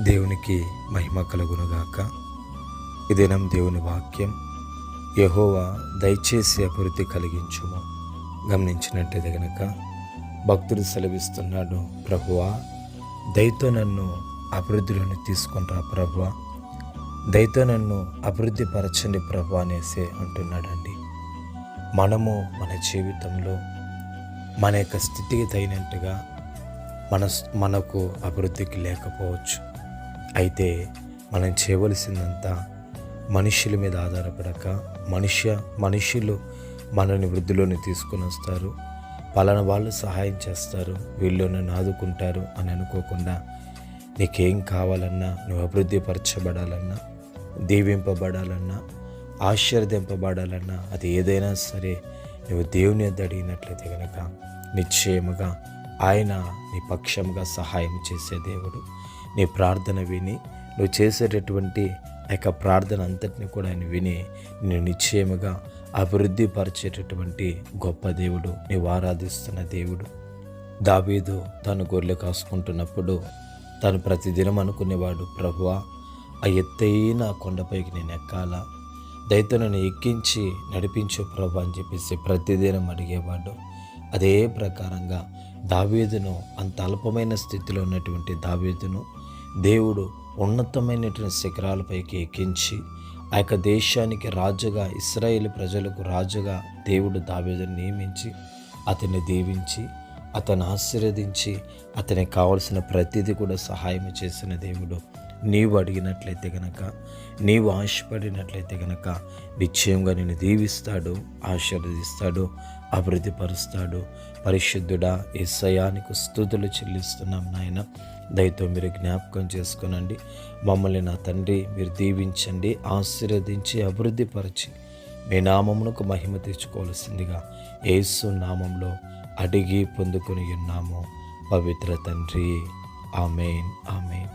దేవునికి మహిమ కలుగునుగాక. ఈ దినం దేవుని వాక్యం. యహోవా దయచేసి అభివృద్ధి కలిగించుము. గమనించినట్టయితే గనక భక్తుడు సెలవిస్తున్నాడు ప్రభువా దయతో నన్ను అభివృద్ధిలోని తీసుకుంటా ప్రభువా. దయతో నన్ను అభివృద్ధి పరచండి ప్రభు అనేసి అంటున్నాడండి. మనము మన జీవితంలో మన యొక్క స్థితికి తగినట్టుగా మన మనకు అభివృద్ధికి లేకపోవచ్చు. అయితే మనం చేయవలసిందంతా మనుషుల మీద ఆధారపడక మనుష్య మనుషులు మనల్ని వృద్ధిలోని తీసుకొని వస్తారు. పలానా వాళ్ళు సహాయం చేస్తారు వీళ్ళు నన్ను ఆదుకుంటారు అని అనుకోకుండా నీకేం కావాలన్నా నువ్వు అభివృద్ధి పరచబడాలన్నా దీవింపబడాలన్నా ఆశీర్వదింపబడాలన్నా అది ఏదైనా సరే నువ్వు దేవుని యొద్ద అడిగినట్లయితే కనుక నిశ్చయముగా ఆయన నీ పక్షంగా సహాయం చేసే దేవుడు. నీ ప్రార్థన విని నువ్వు చేసేటటువంటి ఆ యొక్క ప్రార్థన అంతటిని కూడా ఆయన విని నేను నిశ్చయముగా అభివృద్ధి పరిచేటటువంటి గొప్ప దేవుడు నీవు ఆరాధిస్తున్న దేవుడు. దావీదు తను గొర్రెలు కాసుకుంటున్నప్పుడు తను ప్రతిదినం అనుకునేవాడు ప్రభువా ఆ ఎత్తైన కొండపైకి నేను ఎక్కాలా? దయతో నన్ను ఎక్కించి నడిపించు ప్రభు అని చెప్పేసి ప్రతిదినం అడిగేవాడు. అదే ప్రకారంగా దావీదును అంత అల్పమైన స్థితిలో ఉన్నటువంటి దావీదును దేవుడు ఉన్నతమైనటువంటి శిఖరాలపైకి ఎక్కించి ఆ యొక్క దేశానికి రాజుగా ఇస్రాయేల్ ప్రజలకు రాజుగా దేవుడు దావీదును నియమించి అతన్ని దీవించి అతను ఆశీర్వదించి అతనికి కావలసిన ప్రతిదీ కూడా సహాయం చేసిన దేవుడు. నీవు అడిగినట్లయితే గనక నీవు ఆశపడినట్లయితే గనక నిశ్చయంగా నేను దీవిస్తాడు ఆశీర్వదిస్తాడు అభివృద్ధిపరుస్తాడు. పరిశుద్ధుడా ఏసయానికి స్థుతులు చెల్లిస్తున్నాం నాయన. దయతో మీరు జ్ఞాపకం చేసుకునండి. మమ్మల్ని నా తండ్రి మీరు దీవించండి ఆశీర్వదించి అభివృద్ధిపరచి మీ నామమునకు మహిమ తెచ్చుకోవాల్సిందిగా యేసు నామంలో అడిగి పొందుకొని ఉన్నాము. పవిత్ర తండ్రి. Amen amen.